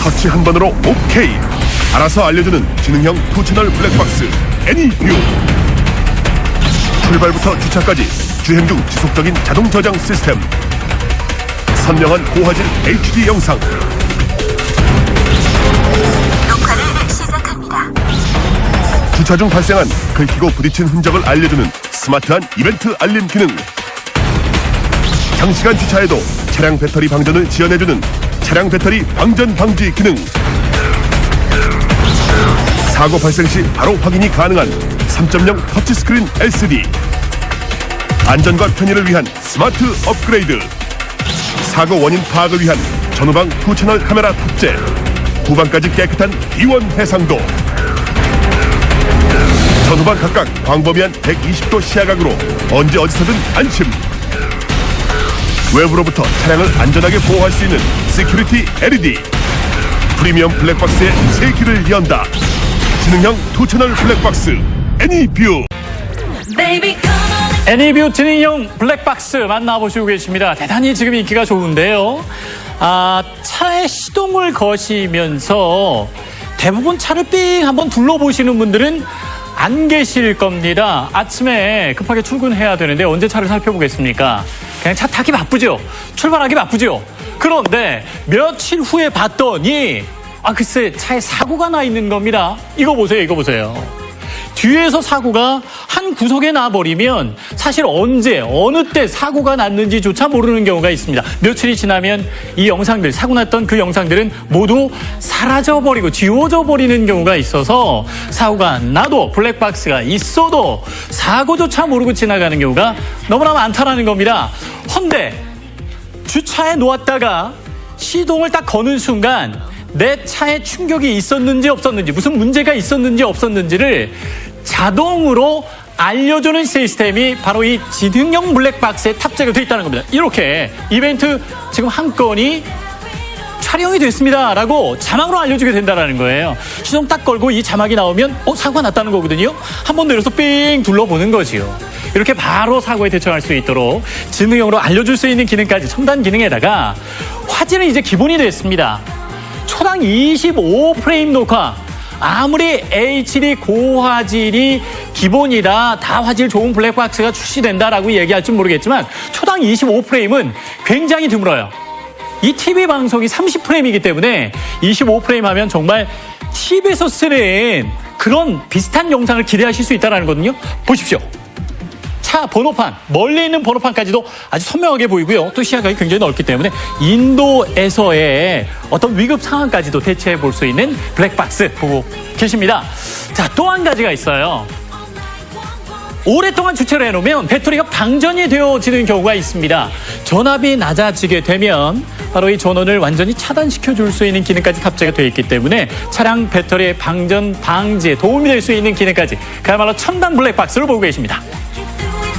터치 한 번으로 오케이. 알아서 알려주는 지능형 투채널 블랙박스 애니뷰 출발부터 주차까지 주행 중 지속적인 자동 저장 시스템. 선명한 고화질 HD 영상. 녹화를 시작합니다. 주차 중 발생한 긁히고 부딪힌 흔적을 알려주는 스마트한 이벤트 알림 기능. 장시간 주차에도 차량 배터리 방전을 지원해주는 차량 배터리 방전 방지 기능. 사고 발생 시 바로 확인이 가능한 3.0 터치스크린 LCD 안전과 편의를 위한 스마트 업그레이드. 사고 원인 파악을 위한 전후방 투채널 카메라 탑재. 후방까지 깨끗한 비원 해상도. 전후방 각각 광범위한 120도 시야각으로 언제 어디서든 안심 외부로부터 차량을 안전하게 보호할 수 있는 시큐리티 LED 프리미엄 블랙박스의 새 길을 연다 지능형 투채널 블랙박스 애니뷰. 애니뷰 지능형 블랙박스 만나보시고 계십니다. 대단히 지금 인기가 좋은데요. 아, 차에 시동을 거시면서 대부분 차를 삥 한번 둘러보시는 분들은 안 계실 겁니다. 아침에 급하게 출근해야 되는데 언제 차를 살펴보겠습니까? 그냥 차 타기 바쁘죠? 출발하기 바쁘죠? 그런데 며칠 후에 봤더니 아, 글쎄 차에 사고가 나 있는 겁니다. 이거 보세요, 이거 보세요. 뒤에서 사고가 한 구석에 나버리면 사실 언제 어느 때 사고가 났는지조차 모르는 경우가 있습니다. 며칠이 지나면 이 영상들 사고 났던 그 영상들은 모두 사라져 버리고 지워져 버리는 경우가 있어서 사고가 나도 블랙박스가 있어도 사고조차 모르고 지나가는 경우가 너무나 많다라는 겁니다. 헌데 주차에 놓았다가 시동을 딱 거는 순간 내 차에 충격이 있었는지 없었는지 무슨 문제가 있었는지 없었는지를 자동으로 알려주는 시스템이 바로 이 지능형 블랙박스에 탑재가 되어 있다는 겁니다. 이렇게 이벤트 지금 한 건이 촬영이 됐습니다 라고 자막으로 알려주게 된다는 거예요. 시동 딱 걸고 이 자막이 나오면 어 사고가 났다는 거거든요. 한 번 내려서 삥 둘러보는 거지요. 이렇게 바로 사고에 대처할 수 있도록 지능형으로 알려줄 수 있는 기능까지 첨단 기능에다가 화질은 이제 기본이 됐습니다. 초당 25 프레임 녹화. 아무리 HD 고화질이 기본이다, 다 화질 좋은 블랙박스가 출시된다라고 얘기할지 모르겠지만 초당 25프레임은 굉장히 드물어요. 이 TV 방송이 30프레임이기 때문에 25프레임 하면 정말 TV에서 쓰는 그런 비슷한 영상을 기대하실 수 있다는 거거든요. 보십시오. 차 번호판, 멀리 있는 번호판까지도 아주 선명하게 보이고요. 또 시야각이 굉장히 넓기 때문에 인도에서의 어떤 위급 상황까지도 대체해 볼 수 있는 블랙박스 보고 계십니다. 자, 또 한 가지가 있어요. 오랫동안 주차를 해놓으면 배터리가 방전이 되어지는 경우가 있습니다. 전압이 낮아지게 되면 바로 이 전원을 완전히 차단시켜 줄 수 있는 기능까지 탑재가 되어 있기 때문에 차량 배터리의 방전 방지에 도움이 될 수 있는 기능까지 그야말로 첨단 블랙박스를 보고 계십니다.